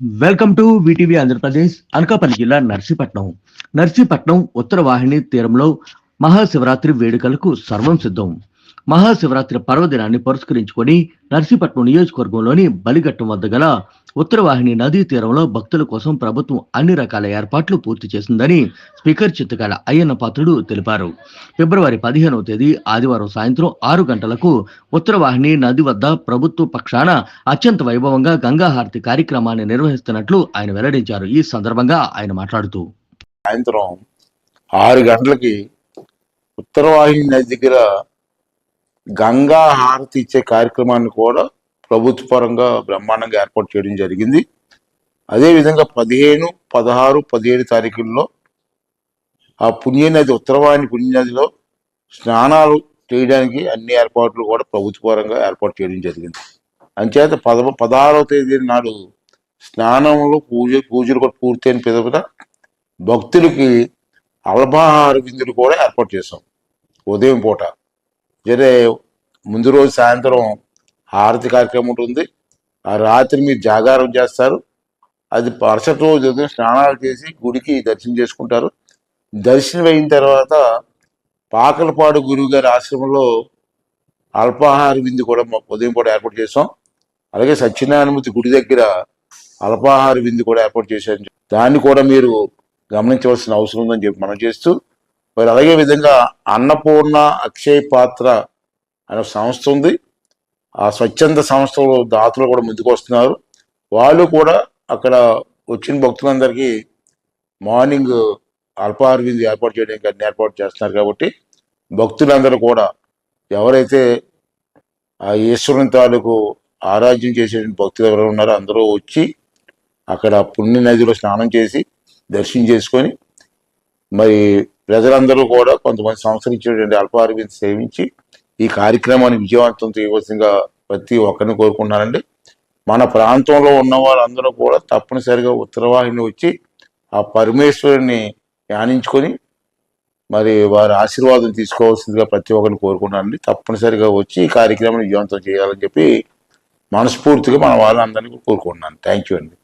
Welcome to VTV Andhra Pradesh Anakapalli జిల్లా నర్సీపట్నం నర్సీపట్నం ఉత్తర వాహిని తీరంలో మహాశివరాత్రి వేడుకలకు సర్వం సిద్ధం మహాశివరాత్రి పర్వదినాన్ని పురస్కరించుకొని నర్సీపట్నం నియోజకవర్గంలోని బలిఘట్టం వద్ద గల ఉత్తరవాహిని నదీ తీరంలో భక్తుల కోసం ప్రభుత్వం అన్ని రకాల ఏర్పాట్లు పూర్తి చేసిందని స్పీకర్ చిత్తకాల అయ్యన్న పాత్రుడు తెలిపారు. ఫిబ్రవరి పదిహేనవ తేదీ ఆదివారం సాయంత్రం ఆరు గంటలకు ఉత్తరవాహిని నది వద్ద ప్రభుత్వ పక్షాన అత్యంత వైభవంగా గంగాహారతి కార్యక్రమాన్ని నిర్వహిస్తున్నట్లు ఆయన వెల్లడించారు. ఈ సందర్భంగా ఆయన మాట్లాడుతూ సాయంత్రం ఆరు గంటలకి ఉత్తరవాహిని నది దగ్గర గంగా హారతి ఇచ్చే కార్యక్రమాన్ని కూడా ప్రభుత్వపరంగా బ్రహ్మాండంగా ఏర్పాటు చేయడం జరిగింది. అదేవిధంగా పదిహేను పదహారు పదిహేడు తారీఖుల్లో ఆ పుణ్యనది ఉత్తరవాహిని పుణ్యనదిలో స్నానాలు చేయడానికి అన్ని ఏర్పాట్లు కూడా ప్రభుత్వపరంగా ఏర్పాటు చేయడం జరిగింది. అంచేత పద పదహారవ తేదీ నాడు స్నానములు పూజ పూజలు కూడా పూర్తయిన పిదప భక్తులకి అల్పాహార విందులు కూడా ఏర్పాటు చేశాం ఉదయం పూట. జరే ముందు రోజు సాయంత్రం హారతి కార్యక్రమం ఉంటుంది. ఆ రాత్రి మీరు జాగారం చేస్తారు. అది మరుసటి రోజు ఉదయం స్నానాలు చేసి గుడికి దర్శనం చేసుకుంటారు. దర్శనం అయిన తర్వాత పాకలపాడు గురువు గారి ఆశ్రమంలో అల్పాహార విందు కూడా ఉదయం పూట ఏర్పాటు చేసాం అలాగే సత్యనారాయణమూర్తి గుడి దగ్గర అల్పాహార విందు కూడా ఏర్పాటు చేశారు. దాన్ని కూడా మీరు గమనించవలసిన అవసరం ఉందని చెప్పి మనం చేస్తూ మరి అలాగే విధంగా అన్నపూర్ణ అక్షయ పాత్ర అనే సంస్థ ఉంది. ఆ స్వచ్ఛంద సంస్థలు దాతలు కూడా ముందుకు వస్తున్నారు. వాళ్ళు కూడా అక్కడ వచ్చిన భక్తులందరికీ మార్నింగ్ అల్పాహార విందు ఏర్పాటు చేయడానికి అన్ని ఏర్పాటు చేస్తున్నారు కాబట్టి భక్తులందరూ కూడా ఎవరైతే ఆ ఈశ్వరుని తాలూకు ఆరాధ్యం చేసే భక్తులు ఎవరు ఉన్నారో అందరూ వచ్చి అక్కడ పుణ్య నదిలో స్నానం చేసి దర్శనం చేసుకొని మరి ప్రజలందరూ కూడా కొంతమంది సంస్కరించేటువంటి ఇచ్చినటువంటి సేవించి ఈ కార్యక్రమాన్ని విజయవంతం చేయవలసిందిగా ప్రతి ఒక్కరిని కోరుకుంటున్నానండి. మన ప్రాంతంలో ఉన్న వాళ్ళందరూ కూడా తప్పనిసరిగా ఉత్తరవాహిని వచ్చి ఆ పరమేశ్వరుని ధ్యానించుకొని మరి వారి ఆశీర్వాదం తీసుకోవాల్సిందిగా ప్రతి ఒక్కరిని కోరుకున్నానండి తప్పనిసరిగా వచ్చి ఈ కార్యక్రమాన్ని విజయవంతం చేయాలని చెప్పి మనస్ఫూర్తిగా మన వాళ్ళందరినీ కోరుకుంటున్నాను. థ్యాంక్ యూ అండి.